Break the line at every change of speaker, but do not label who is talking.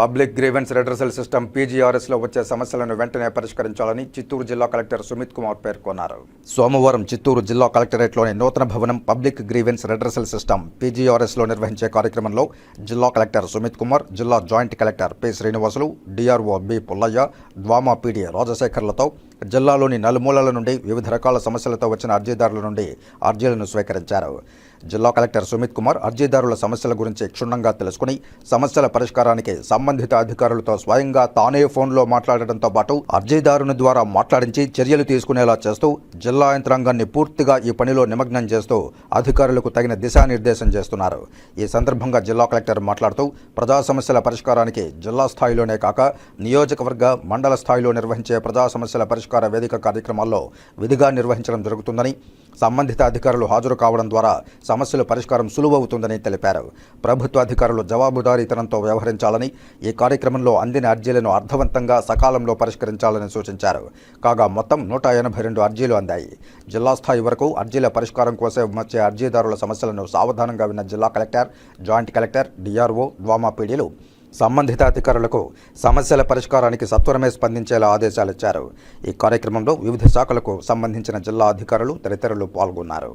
Public grievance redressal system పీజీఆర్ఎస్లో వచ్చే సమస్యలను వెంటనే పరిష్కరించాలని చిత్తూరు జిల్లా కలెక్టర్ సుమిత్ కుమార్ పేర్కొన్నారు. సోమవారం చిత్తూరు జిల్లా కలెక్టరేట్లోని నూతన భవనం పబ్లిక్ గ్రీవెన్స్ రెడ్రసల్ సిస్టమ్ పీజీఆర్ఎస్లో నిర్వహించే కార్యక్రమంలో జిల్లా కలెక్టర్ సుమిత్ కుమార్ జిల్లా joint collector P Srinivasulu DRO B Pullaiah DWAMA PD రాజశేఖర్లతో జిల్లాలోని నలుమూలల నుండి వివిధ రకాల సమస్యలతో వచ్చిన అర్జీదారుల నుండి అర్జీలను స్వీకరించారు. జిల్లా కలెక్టర్ సుమిత్ కుమార్ అర్జీదారుల సమస్యల గురించి క్షుణ్ణంగా తెలుసుకుని సమస్యల పరిష్కారానికి సంబంధిత అధికారులతో స్వయంగా తానే ఫోన్లో మాట్లాడటంతో పాటు అర్జీదారుని ద్వారా మాట్లాడించి చర్యలు తీసుకునేలా చేస్తూ జిల్లా యంత్రాంగాన్ని పూర్తిగా ఈ పనిలో నిమగ్నం చేస్తూ అధికారులకు తగిన దిశానిర్దేశం చేస్తున్నారు. ఈ సందర్భంగా జిల్లా కలెక్టర్ మాట్లాడుతూ ప్రజా సమస్యల పరిష్కారానికి జిల్లా స్థాయిలోనే కాక నియోజకవర్గ మండల స్థాయిలో నిర్వహించే ప్రజా సమస్యల పరిష్కార వేదిక కార్యక్రమాల్లో విధిగా నిర్వహించడం జరుగుతుందని సంబంధిత అధికారులు హాజరు కావడం ద్వారా సమస్యల పరిష్కారం సులువవుతుందని తెలిపారు. ప్రభుత్వ అధికారులు జవాబుదారీతనంతో వ్యవహరించాలని ఈ కార్యక్రమంలో అందిన అర్జీలను అర్థవంతంగా సకాలంలో పరిష్కరించాలని సూచించారు. కాగా మొత్తం నూట ఎనభై రెండు అర్జీలు అందాయి. జిల్లా స్థాయి వరకు అర్జీల పరిష్కారం కోసం వచ్చే అర్జీదారుల సమస్యలను సావధానంగా విన్న జిల్లా collector joint collector DRO DWAMA పీడీలు సంబంధిత అధికారులకు సమస్యల పరిష్కారానికి సత్వరమే స్పందించేలా ఆదేశాలిచ్చారు. ఈ కార్యక్రమంలో వివిధ శాఖలకు సంబంధించిన జిల్లా అధికారులు తదితరులు పాల్గొన్నారు.